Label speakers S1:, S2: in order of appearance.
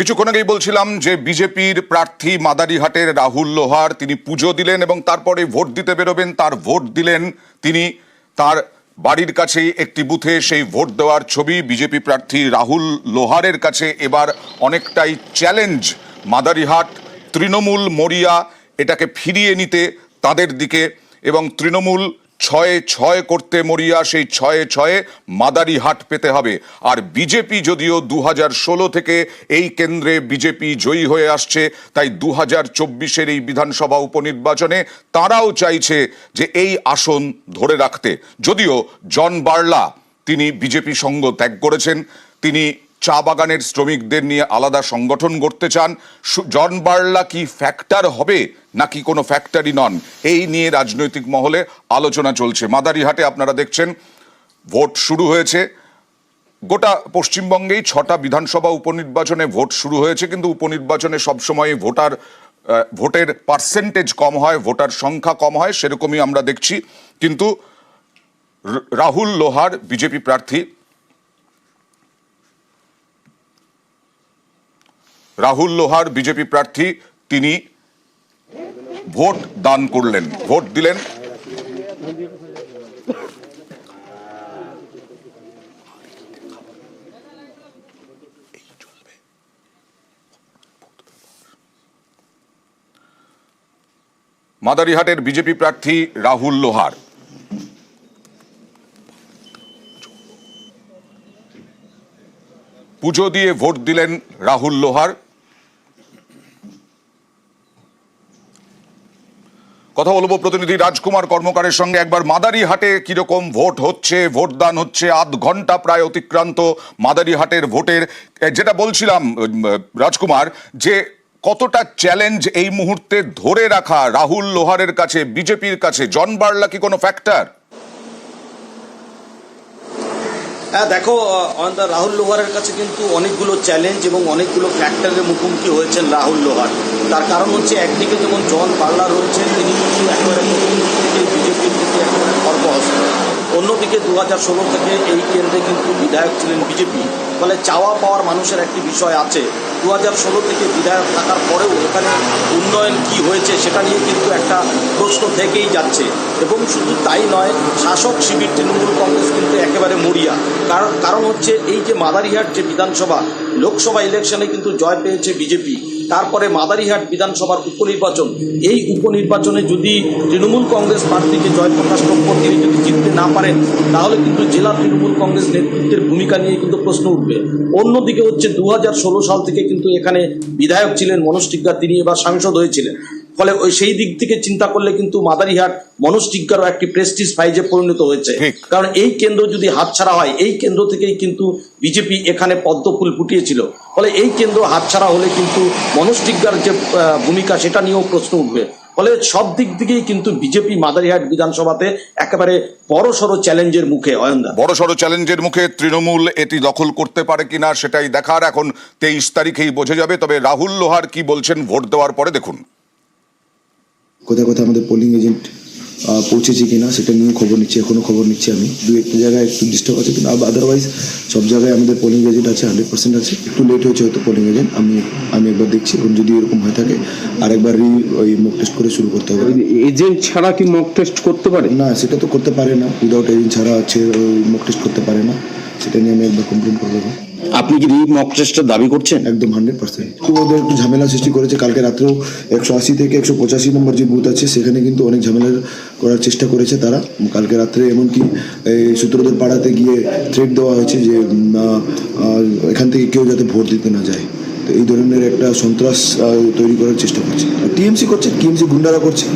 S1: কিছুক্ষণ আগেই বলছিলাম যে বিজেপির প্রার্থী মাদারিহাটের রাহুল লোহার, তিনি পুজো দিলেন এবং তারপরে ভোট দিতে বেরোবেন, তার ভোট দিলেন তিনি। তার বাড়ির কাছেই একটি বুথে সেই ভোট দেওয়ার ছবি বিজেপি প্রার্থী রাহুল লোহারের কাছে। এবার অনেকটাই চ্যালেঞ্জ মাদারিহাট, তৃণমূল, মরিয়া, এটাকে ফিরিয়ে নিতে তাদের দিকে এবং তৃণমূল ছয়ে ছয় করতে মরিয়া, সেই ছয়ে ছয়ে মাদারি হাট পেতে হবে। আর বিজেপি যদিও দু ষোলো থেকে এই কেন্দ্রে বিজেপি জয়ী হয়ে আসছে, তাই দু হাজার চব্বিশের এই বিধানসভা উপনির্বাচনে তারাও চাইছে যে এই আসন ধরে রাখতে। যদিও জন বার্লা, তিনি বিজেপি সঙ্গ ত্যাগ করেছেন, তিনি চা বাগানের শ্রমিকদের নিয়ে আলাদা সংগঠন গড়তে চান। জন বার্লা কি ফ্যাক্টর হবে, নাকি কোনো ফ্যাক্টরি নন? এই নিয়ে রাজনৈতিক মহলে আলোচনা চলছে। মাদারিহাটে আপনারা দেখছেন, ভোট শুরু হয়েছে। গোটা পশ্চিমবঙ্গেই ছটা বিধানসভা উপনির্বাচনে ভোট শুরু হয়েছে, কিন্তু উপনির্বাচনে সবসময় ভোটার ভোটের পার্সেন্টেজ কম হয়, ভোটার সংখ্যা কম হয়, সেরকমই আমরা দেখছি। কিন্তু রাহুল লোহার বিজেপি প্রার্থী রাহুল লোহার বিজেপি প্রার্থী তিনি ভোট দান করলেন। ভোট দিলেন। মাদারিহাটের বিজেপি প্রার্থী রাহুল লোহার। পুজো দিয়ে ভোট দিলেন রাহুল লোহার। কথা বলব প্রতিনিধি রাজকুমার কর্মকারের সঙ্গে। একবার মাদারিহাটে কীরকম ভোট হচ্ছে, ভোটদান হচ্ছে, আধ ঘণ্টা প্রায় অতিক্রান্ত মাদারিহাটের ভোটের। যেটা বলছিলাম রাজকুমার, যে কতটা চ্যালেঞ্জ এই মুহূর্তে ধরে রাখা রাহুল লোহারের কাছে, বিজেপির কাছে। জন বার্লা কি কোনো ফ্যাক্টর
S2: হ্যাঁ দেখো অনদা রাহুল লোহারের কাছে কিন্তু অনেকগুলো চ্যালেঞ্জ এবং অনেকগুলো ফ্যাক্টরের মুখোমুখি হয়েছেন রাহুল লোহার। তার কারণ হচ্ছে, একদিকে যেমন জন পাল্লা রয়েছেন, তিনি কিন্তু একেবারে নতুন থেকে একেবারে সর্বহস্ত অন্যদিকে দু হাজার ষোলো থেকে এই কেন্দ্রে কিন্তু বিধায়ক ছিলেন বিজেপি। ফলে চাওয়া পাওয়ার মানুষের একটি বিষয় আছে। দু হাজার ষোলো থেকে বিধায়ক থাকার পরেও এখানে উন্নয়ন কি হয়েছে সেটা নিয়ে কিন্তু একটা প্রশ্ন থেকেই যাচ্ছে। এবং শুধু তাই নয়, শাসক শিবির তৃণমূল কংগ্রেস কিন্তু একেবারে মরিয়া। কারণ কারণ হচ্ছে এই যে মাদারিহাট যে বিধানসভা, লোকসভা ইলেকশনে কিন্তু জয় পেয়েছে বিজেপি। তারপরে মাদারিহাট বিধানসভার উপনির্বাচন। এই উপনির্বাচনে যদি তৃণমূল কংগ্রেস প্রার্থীকে জয়প্রকাশ টপ্পর তিনি যদি জিততে না পারেন, তাহলে কিন্তু জেলা তৃণমূল কংগ্রেস নেতৃত্বের ভূমিকা নিয়ে কিন্তু প্রশ্ন উঠবে। অন্যদিকে হচ্ছে দু হাজার ষোলো সাল থেকে কিন্তু এখানে বিধায়ক ছিলেন মনোজ তিনি এবার সাংসদ হয়েছিলেন। ফলে ওই সেই দিক থেকে চিন্তা করলে কিন্তু মাদারিহাট মনোজ টিগ্গারও একটি প্রেস্টিজ ফাইজে পরিণত হয়েছে। কারণ এই কেন্দ্র যদি হাতছাড়া হয় এই কেন্দ্র থেকেই কিন্তু বিজেপি এখানে পদ্মফুল ফুটিয়েছিল। ফলে এই কেন্দ্র হাতছাড়া হলে কিন্তু মনোজ টিগ্গার যে ভূমিকা সেটা নিয়েও প্রশ্ন উঠবে। ফলে সব দিক থেকেই কিন্তু বিজেপি মাদারিহাট বিধানসভাতে একেবারে বড় সড়ো চ্যালেঞ্জের মুখে অয়নদা।
S1: বড় সড়ো চ্যালেঞ্জের মুখে তৃণমূল এটি দখল করতে পারে কিনা সেটাই দেখার এখন তেইশ তারিখেই বোঝা যাবে। তবে রাহুল লোহার কি বলছেন ভোট দেওয়ার পরে দেখুন।
S3: কোথায় কোথায় আমাদের পোলিং এজেন্ট পৌঁছেছে কিনা সেটা নিয়ে খবর নিচ্ছি এখনও খবর নিচ্ছি আমি। দু একটা জায়গায় একটু ডিস্টার্ব আছে কিন্তু আদারওয়াইজ সব জায়গায় আমাদের পোলিং এজেন্ট আছে হান্ড্রেড পার্সেন্ট আছে। একটু লেট হয়েছে হয়তো পোলিং এজেন্ট আমি আমি একবার দেখছি এবং যদি এরকম হয়ে থাকে আরেকবার রি ওই মুখ টেস্ট করে শুরু করতে হবে।
S4: এজেন্ট ছাড়া কি মক টেস্ট করতে পারে?
S3: না সেটা তো করতে পারে না। উইদাউট এজেন্ট ছাড়া আছে ওই মুখ টেস্ট করতে পারে না। সেটা নিয়ে আমি একবার কমপ্লেন করে দেবো।
S4: আপনি কি মক টেস্টের দাবি করছেন?
S3: একদম হান্ড্রেড পার্সেন্ট ওদের একটু ঝামেলা সৃষ্টি করেছে। কালকে রাত্রেও একশো আশি থেকে একশো পঁচাশি নম্বর যে বুথ আছে, সেখানে কিন্তু অনেক ঝামেলা করার চেষ্টা করেছে তারা। কালকে রাত্রে এমনকি এই সূত্রদের পাড়াতে গিয়ে থ্রেট দেওয়া হয়েছে যে এখান থেকে কেউ যাতে ভোট দিতে না যায়। তো এই ধরনের একটা সন্ত্রাস তৈরি করার চেষ্টা করছে। টিএমসি করছে টিএমসি গুন্ডারা করছে।